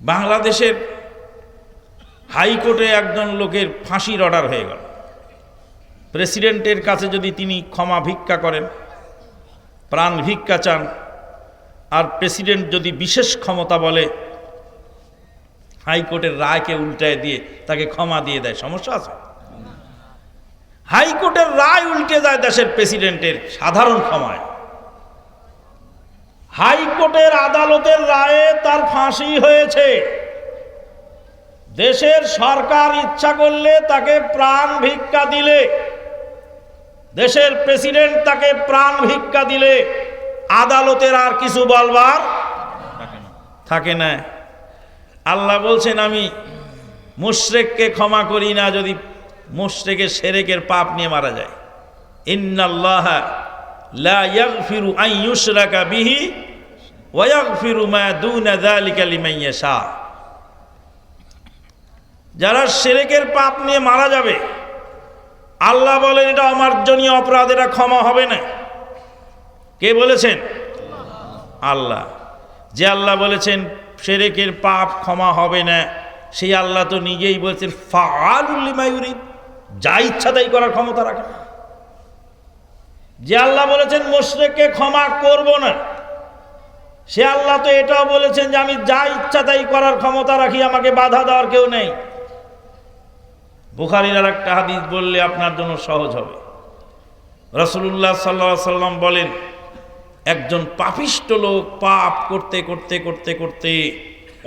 বাংলাদেশের হাইকোর্টে একজন লোকের ফাঁসির অর্ডার হয়ে গেল। প্রেসিডেন্টের কাছে যদি তিনি ক্ষমা ভিক্ষা করেন, প্রাণ ভিক্ষা চান, আর প্রেসিডেন্ট যদি বিশেষ ক্ষমতা বলে, হাইকোর্টের রায়কে উল্টায় দিয়ে তাকে ক্ষমা দিয়ে দেয়, সমস্যা আছে? হাইকোর্টের রায় উল্টে যায় দেশের প্রেসিডেন্টের সাধারণ ক্ষমায়। হাইকোর্টের আদালতের রায়ে তার ফাঁসি হয়েছে। দেশের সরকার ইচ্ছা করলে তাকে প্রাণ ভিক্ষা দিলে। দেশের প্রেসিডেন্ট তাকে প্রাণ ভিক্ষা দিলে। আদালতের আর কিছু বলবার থাকে না। আল্লাহ বলছেন, আমি মুশরেককে ক্ষমা করি না যদি মুশরেকের সেরেকের পাপ নিয়ে মারা যায়। ইন্নাল্লাহ লা ইয়াগফিরু আন ইউশরাকা বিহি যারা সেরেকের পাপ নিয়ে মারা যাবে, আল্লাহ বলেন এটা অমার্জনীয় অপরাধ, এটা ক্ষমা হবে না। কে বলেছেন? আল্লাহ। যে আল্লাহ বলেছেন, সেরেকের পাপ ক্ষমা হবে না, সেই আল্লাহ তো নিজেই বলছেন ফাআলুল্লিমায়ুরি যা ইচ্ছা তাই করার ক্ষমতা রাখে যে আল্লাহ বলেছেন, মোশরেককে ক্ষমা করব না। সে আল্লাহ তো এটাও বলেছেন যে আমি যা ইচ্ছা তাই করার ক্ষমতা রাখি, আমাকে বাধা দেওয়ার কেউ নেই। বুখারির আর একটা হাদিস বললে আপনার জন্য সহজ হবে। রসুল্লাহ সাল্লা সাল্লাম বলেন, একজন পাপিষ্ট লোক পাপ করতে করতে করতে করতে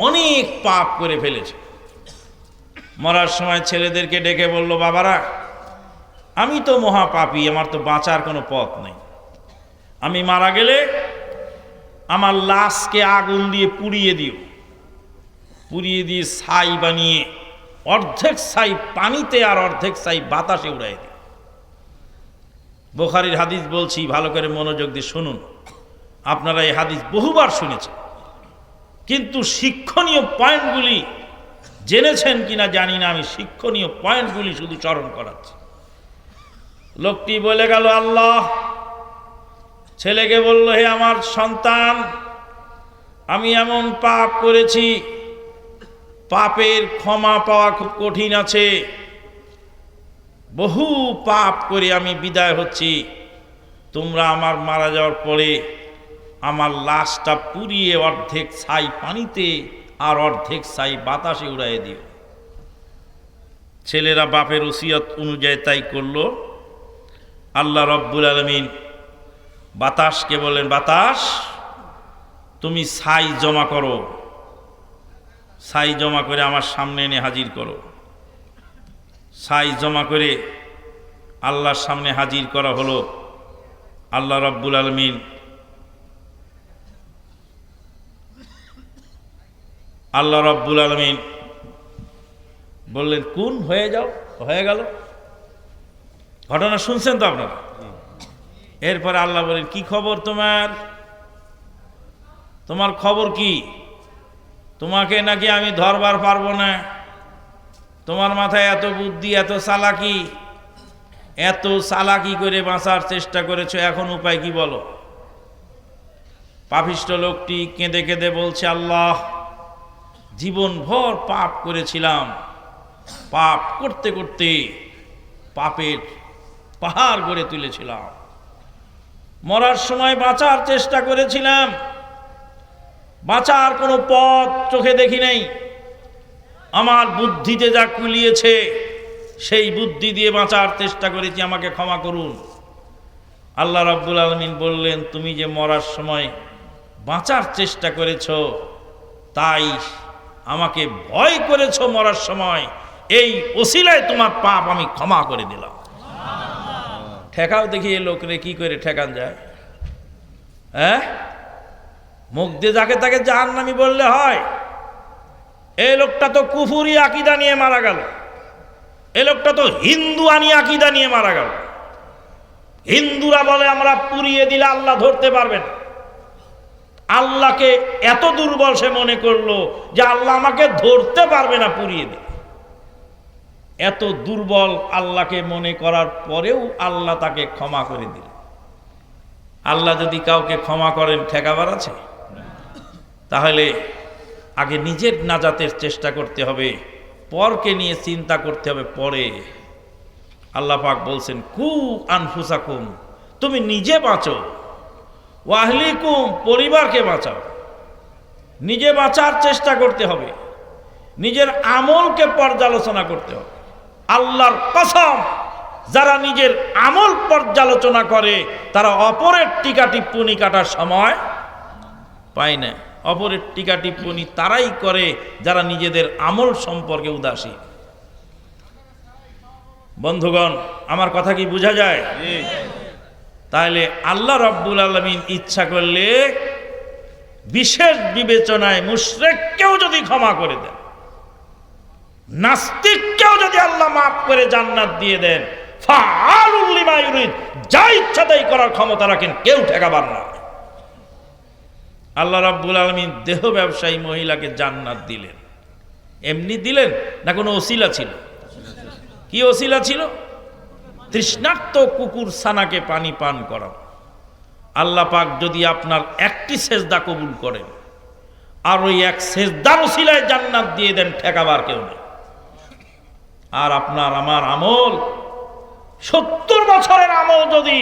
অনেক পাপ করে ফেলেছে। মরার সময় ছেলেদেরকে ডেকে বলল, বাবারা, আমি তো মহা পাপী আমার তো বাঁচার কোনো পথ নেই। আমি মারা গেলে আমার লাশকে আগুন দিয়ে পুড়িয়ে দিও। পুড়িয়ে দিয়ে ছাই বানিয়ে, অর্ধেক ছাই পানিতে আর অর্ধেক ছাই বাতাসে উড়াই দিও। বোখারির হাদিস বলছি, ভালো করে মনোযোগ দিয়ে শুনুন। আপনারা এই হাদিস বহুবার শুনেছেন। কিন্তু শিক্ষণীয় পয়েন্টগুলি জেনেছেন কিনা জানি না, আমি শিক্ষণীয় পয়েন্টগুলি শুধু স্মরণ করাচ্ছি। লোকটি বলে গেল, আল্লাহ ছেলেকে বলল, হে আমার সন্তান, আমি এমন পাপ করেছি, পাপের ক্ষমা পাওয়া খুব কঠিন আছে। বহু পাপ করে আমি বিদায় হচ্ছি। তোমরা আমার মারা যাওয়ার পরে আমার লাশটা পুড়িয়ে অর্ধেক ছাই পানিতে আর অর্ধেক ছাই বাতাসে উড়াই দিও। ছেলেরা বাপের ওসিয়ত অনুযায়ী তাই করল। আল্লাহ রব্বুল আলমিন বাতাসকে বলেন, বাতাস, তুমি ছাই জমা করো। ছাই জমা করে আমার সামনে এনে হাজির করো। ছাই জমা করে আল্লাহর সামনে হাজির করা হলো। আল্লাহ রব্বুল আলমিন আল্লাহ রব্বুল আলমিন বললেন, কোন হয়ে যাও? হয়ে গেল? ঘটনা শুনছেন তো আপনারা? এরপরে আল্লাহ বলেন, কি খবর তোমার? তোমার খবর কি? তোমাকে নাকি আমি ধরবার পারব না? তোমার মাথায় এত বুদ্ধি, এত চালাকি এত চালাকি করে বাঁচার চেষ্টা করেছ, এখন উপায় কি বলো? পাপিষ্ট লোকটি কেঁদে কেঁদে বলছে, আল্লাহ জীবনভর পাপ করেছিলাম। পাপ করতে করতে পাপের পাহাড় গড়ে তুলেছিলাম। মরার সময় বাঁচার চেষ্টা করেছিলাম। বাঁচার কোনো পথ চোখে দেখি নেই। আমার বুদ্ধিতে যা কুলিয়েছে, সেই বুদ্ধি দিয়ে বাঁচার চেষ্টা করেছি, আমাকে ক্ষমা করুন। আল্লাহ রাব্বুল আলমিন বললেন, তুমি যে মরার সময় বাঁচার চেষ্টা করেছ, তাই আমাকে ভয় করেছ মরার সময়। এই ওসিলায় তোমার পাপ আমি ক্ষমা করে দিলাম। ঠেকাও দেখি এই লোকরে কি করে ঠেকান যায়। হ্যাঁ? মুখ দিয়ে যাকে তাকে জাহান্নামি বললে হয়। এই লোকটা তো কুফুরি আকিদা নিয়ে মারা গেল। এ লোকটা তো হিন্দু আনি আকিদা নিয়ে মারা গেল। হিন্দুরা বলে, আমরা পুড়িয়ে দিলে আল্লাহ ধরতে পারবেন আল্লাহকে এত দুর্বল সে মনে করল যে আল্লাহ আমাকে ধরতে পারবে না পুড়িয়ে দিলে। এত দুর্বল আল্লাহকে মনে করার পরেও আল্লাহ তাকে ক্ষমা করে দিল। আল্লাহ যদি কাউকে ক্ষমা করেন, ঠেকাবার আছে? তাহলে আগে নিজের নাজাতের চেষ্টা করতে হবে, পরকে নিয়ে চিন্তা করতে হবে পরে। আল্লাহ পাক বলছেন, কু আনফুসাকুম, তুমি নিজে বাঁচো। ওয়াহলিকুম পরিবারকে বাঁচাও। নিজে বাঁচার চেষ্টা করতে হবে। নিজের আমলকে পর্যালোচনা করতে হবে। আল্লাহর কসম, যারা নিজের আমল পর্যালোচনা করে, তারা অপরের টিকা টিপ্পনি কাটার সময় পায় না। অপরের টিকা টিপ্পনি তারাই করে, যারা নিজেদের আমল সম্পর্কে উদাসীন বন্ধুগণ, আমার কথা কি বোঝা যায়? তাহলে আল্লাহ রব্বুল আলমিন ইচ্ছা করলে বিশেষ বিবেচনায় মুশরেককেও যদি ক্ষমা করে দেন। নাস্তিককেও যদি আল্লাহ মাফ করে জান্নাত দিয়ে দেন যা ইচ্ছা তাই করার ক্ষমতা রাখেন, কেউ ঠেকাবার না। আল্লাহ রাব্বুল আলমিন দেহ ব্যবসায়ী মহিলাকে জান্নাত দিলেন। এমনি দিলেন না কোনো ওসিলা ছিল? কি ওসিলা ছিল? তৃষ্ণার্ত কুকুর সানাকে পানি পান করা আল্লাহ পাক যদি আপনার একটি সেজদা কবুল করেন, আর ওই এক সেজদার ওসিলায় জান্নাত দিয়ে দেন, ঠেকাবার কেউ নেই। আর আপনার আমার আমল, সত্তর বছরের আমল যদি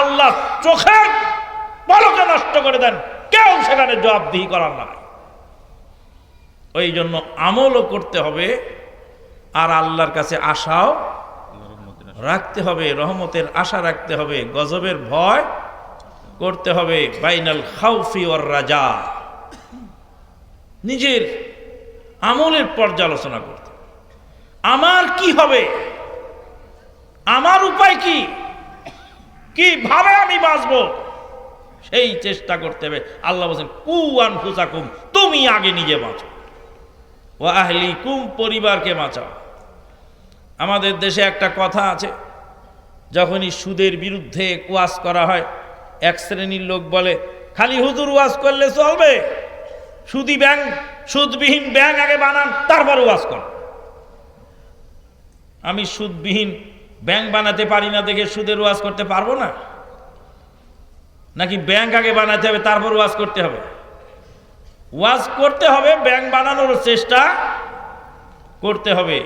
আল্লাহ চোখের পলকে নষ্ট করে দেন, কেউ সেখানে জবাবদিহি করার না ওই জন্য আমলও করতে হবে আর আল্লাহর কাছে আশাও রাখতে হবে, রহমতের আশা রাখতে হবে, গজবের ভয় করতে হবে, বাইনাল খাউফি ওর রাজা নিজের আমলের পর্যালোচনা করতে। আমার কি হবে? আমার উপায় কি? কীভাবে আমি বাঁচব? সেই চেষ্টা করতে হবে। আল্লাহ বলছেন কু আন আনফুসাকুম, তুমি আগে নিজে বাঁচো। ও আহলি কুম, পরিবারকে বাঁচাও। আমাদের দেশে একটা কথা আছে, যখনই সুদের বিরুদ্ধে ওয়াজ করা হয়, এক শ্রেণির লোক বলে, খালি হুজুর ওয়াজ করলে চলবে? সুদি ব্যাংক, সুদবিহীন ব্যাংক আগে বানান, তারপর ওয়াজ কর। আমি সুদবিহীন ব্যাংক বানাতে পারি না দেখে সুদের ওয়াজ করতে পারব না? নাকি ব্যাংক আগে বানাতে হবে, তারপর ওয়াজ করতে হবে? ওয়াজ করতে হবে, ব্যাংক বানানোর চেষ্টা করতে হবে।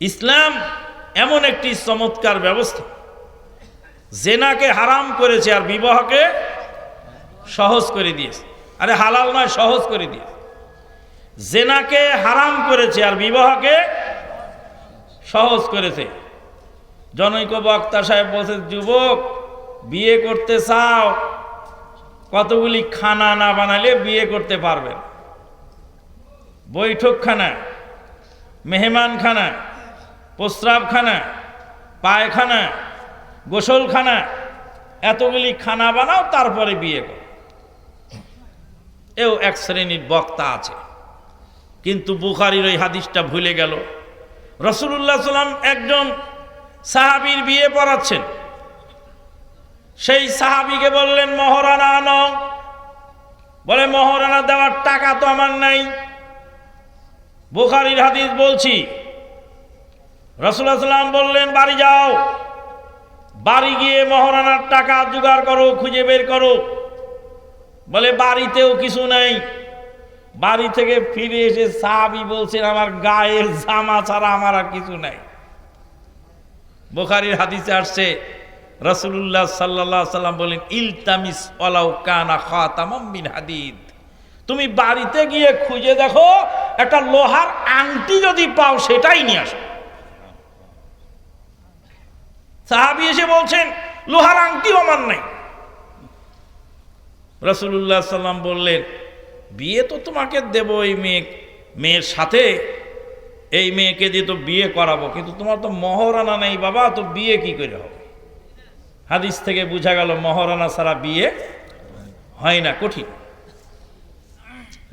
ইসলাম এমন একটি চমৎকার ব্যবস্থা। জেনাকে হারাম করেছে আর বিবাহকে সহজ করে দিয়েছে। আরে হালাল নয়, সহজ করে দিয়েছে। জেনাকে হারাম করেছে আর বিবাহকে সহজ করেছে। জনৈক বক্তা সাহেব বলছে, যুবক, বিয়ে করতে চাও, কতগুলি খানা না বানালে বিয়ে করতে পারবেন বৈঠকখানা, মেহমানখানা, প্রস্রাবখানা, পায়খানা, গোসলখানা, এতগুলি খানা বানাও, তারপরে বিয়ে করো। এও এক শ্রেণির বক্তা আছে। কিন্তু বুখারির ওই হাদিসটা ভুলে গেল। রসুল্লাহ সাল্লাম একজন সাহাবির বিয়ে পড়াচ্ছেন। সেই সাহাবিকে বললেন, মহারানা আনো বলে, মহারানা, দেওয়ার টাকা তো আমার নাই। বুখারির হাদিস বলছি রসুল্লাহ সাল্লাম বললেন, বাড়ি যাও। বাড়ি গিয়ে মহারানার টাকা জোগাড় করো, খুঁজে বের করো। বলে, বাড়িতেও কিছু নাই। বাড়ি থেকে ফিরে এসে সাহাবি বলছেন, আমার গায়ের জামা ছাড়া আমার আর কিছু নাই। বোখারির হাদিসে আসছে রসুল্লাহ সাল্লাহ সাল্লাম বলেন, ইলতামিস অলাউ কানা খাতামাম মিন হাদিদ। তুমি বাড়িতে গিয়ে খুঁজে দেখো, একটা লোহার আংটি যদি পাও, সেটাই নিয়ে আসো। সাহাবি এসে বলছেন, লোহার আংটিও আমার নাই। রসুল্লাহ সাল্লাম বললেন বিয়ে তো তোমাকে দেব এই মেয়ে, মেয়ের সাথে। এই মেয়েকে দিয়ে তো বিয়ে করাবো, কিন্তু তোমার তো মহরানা নেই বাবা, তো বিয়ে কি করে হবে? হাদিস থেকে বোঝা গেল, মহরানা ছাড়া বিয়ে হয় না, কঠিন।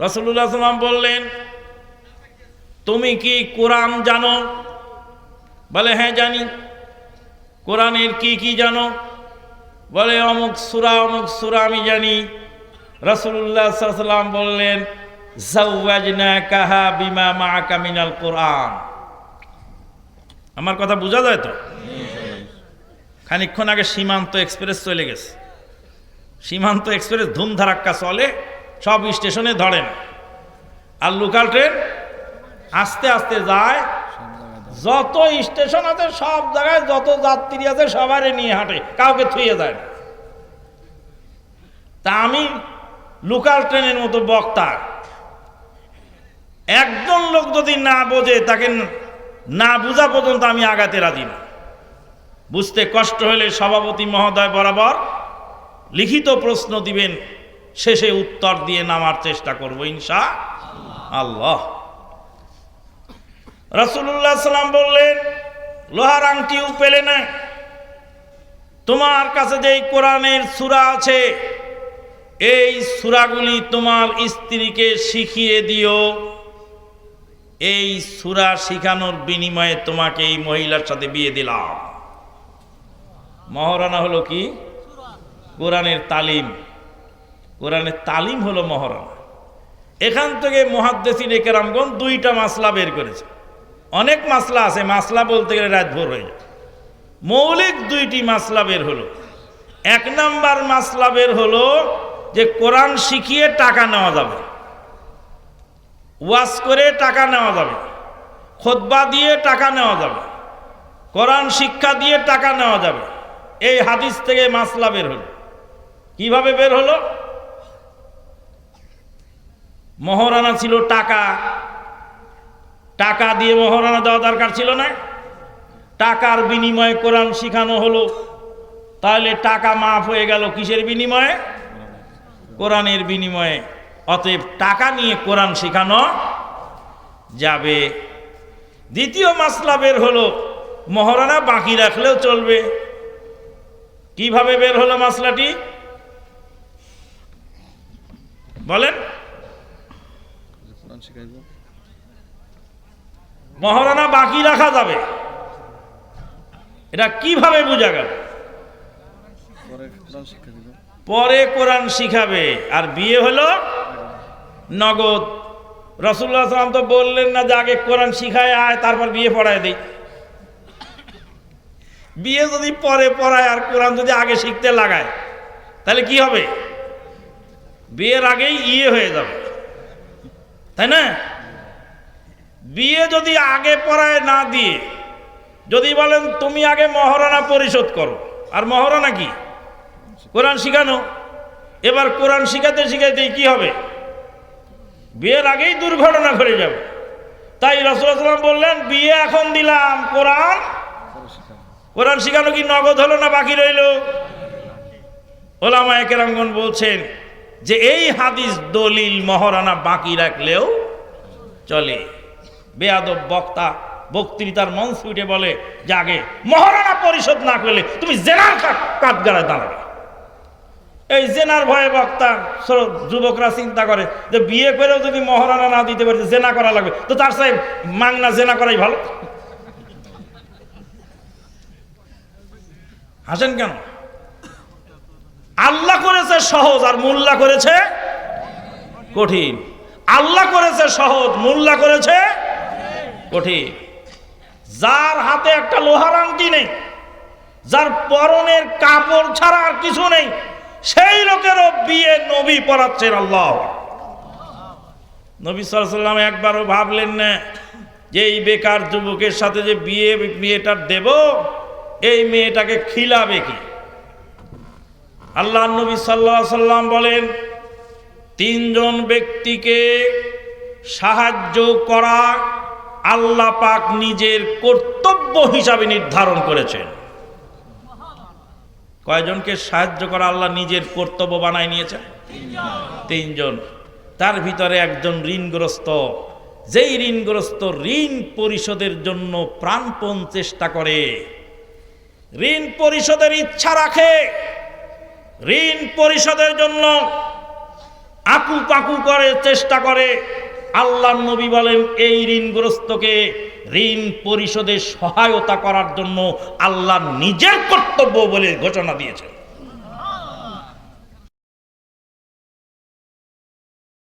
রসুল্লাহ সাল্লাম বললেন, তুমি কি কোরআন জানো? বলে হ্যাঁ জানি। কোরআনের কি কি জানো? বলে, অমুক সুরা অমুক সুরা আমি জানি। রসুল্লাহ বললেন কাহা বিমা মা কোরআন। আমার কথা বোঝা যায় তো? খানিক্ষণ আগে সীমান্ত এক্সপ্রেস চলে গেছে। সীমান্ত এক্সপ্রেস ধুমধারাক্কা চলে, সব স্টেশনে ধরে না। আর লোকাল ট্রেন আস্তে আস্তে যায়, যত স্টেশন আছে সব জায়গায় যত যাত্রী আছে সবারই নিয়ে হাঁটে, কাউকে থুয়ে যায় না। তা আমি লোকাল ট্রেনের মতো বক্তা। একজন লোক যদি না বোঝে, তাকে না বোঝা পর্যন্ত আমি আগাতে রাজি না। বুঝতে কষ্ট হলে সভাপতি মহোদয় বরাবর লিখিত প্রশ্ন দিবেন, শেষে উত্তর দিয়ে নামার চেষ্টা করব, ইনশা আল্লাহ। রাসুল্লাহ সাল্লাম বললেন, লোহার আংটিও পেলে না। তোমার কাছে যেই কোরআনের সুরা আছে এই সুরাগুলি তোমার স্ত্রীকে শিখিয়ে দিও। এই সুরা শিখানোর বিনিময়ে তোমাকে এই মহিলার সাথে বিয়ে দিলাম। মহারানা হলো কি? কোরআনের তালিম। কোরআনের তালিম হলো মহারানা। এখান থেকে মহাদ্দেশিন কেরামগণ দুইটা মাসলা বের করেছে। অনেক মাসলা আছে, মাসলা বলতে গেলে রাত ভোর হয়ে যায় মৌলিক দুইটি মাসলা বের হলো। এক নাম্বার মাসলা বের হলো যে কোরআন শিখিয়ে টাকা নেওয়া যাবে। ওয়াজ করে টাকা নেওয়া যাবে। খোদবা দিয়ে টাকা নেওয়া যাবে। কোরআন শিক্ষা দিয়ে টাকা নেওয়া যাবে। এই হাদিস থেকে মাসলা বের হলো। কীভাবে বের হলো? মহারানা ছিল টাকা। টাকা দিয়ে মহারানা দেওয়া দরকার ছিল না। টাকার বিনিময়ে কোরআন শিখানো হলো। তাহলে টাকা মাফ হয়ে গেল কিসের বিনিময়ে? কোরআনের বিনিময়ে অতএব টাকা নিয়ে কোরআন শেখানো যাবে। দ্বিতীয় মাসলা বের হলো মহারানা বাকি রাখলেও চলবে। কীভাবে বের হলো মাসলাটি? বলেন। মহারানা বাকি রাখা যাবে। এটা কীভাবে বোঝা গেল? পরে কোরআন শিখাবে। আর বিয়ে হলো নগদ। রসুল্লাহ সাল্লাম তো বললেন না যে আগে কোরআন শিখায় আয়, তারপর বিয়ে পড়ায় দেই। বিয়ে যদি পরে পড়ায় আর কোরআন যদি আগে শিখতে লাগায়, তাহলে কি হবে? বিয়ের আগেই ইয়ে হয়ে যাবে। তাই না? বিয়ে যদি আগে পড়ায় না দিয়ে, যদি বলেন তুমি আগে মহারণা পরিশোধ করো, আর মহারণা কি? কোরআন শিখানো। এবার কোরআন শিখাতে শিখাতে কি হবে? বিয়ের আগেই দুর্ঘটনা ঘটে যাবে। তাই রসুলাম বললেন, বিয়ে এখন দিলাম, কোরআন? কোরআন শিখানো কি নগদ হলো না বাকি রইল? ওলামা কেরামগণ বলছেন যে, এই হাদিস দলিল মহারানা বাকি রাখলেও চলে। বেয়াদব বক্তা বক্তৃতার মঞ্চ উঠে বলে যে আগে মহারানা পরিশোধ না করলে তুমি জেনার কাঠগাড়ায় দাঁড়াবে। এই জেনার ভয়ে বক্তা যুবকরা চিন্তা করে যে বিয়ে করেও যদি মহারানা না দিতে পারে জেনা করা লাগবে। তো তার সাহেব, মাংনা জেনা করাই ভালো। হাসেন কেন? আল্লাহ করেছে সহজ আর মোল্লা করেছে কঠিন। আল্লাহ করেছে সহজ, মোল্লা করেছে কঠিন। যার হাতে একটা লোহার আংটি নেই, যার পরনের কাপড় ছাড়া আর কিছু নেই সেই লোকেরও বিয়ে নবী পড়াচ্ছেন আল্লাহ। নবী সাল্লাম একবারও ভাবলেন না যে এই বেকার যুবকের সাথে যে বিয়ে, বিয়েটা দেব, এই মেয়েটাকে খিলাবে কি? আল্লাহ নবী সাল্লাহ সাল্লাম বলেন, তিনজন ব্যক্তিকে সাহায্য করা আল্লাহ পাক নিজের কর্তব্য হিসাবে নির্ধারণ করেছেন। কয়জনকে সাহায্য করা আল্লাহ নিজের কর্তব্য বানায় নিয়েছেন? তিনজন। তার ভিতরে একজন ঋণগ্রস্ত। যেই ঋণগ্রস্ত ঋণ পরিশোধের জন্য প্রাণপণ চেষ্টা করে, ঋণ পরিশোধের ইচ্ছা রাখে, ঋণ পরিশোধের জন্য আকু পাকু করে, চেষ্টা করে আল্লাহ নবী বলেন, এই ঋণগ্রস্তকে ঋণ পরিশোধে সহায়তা করার জন্য আল্লাহ নিজের কর্তব্য বলে ঘোষণা দিয়েছেন।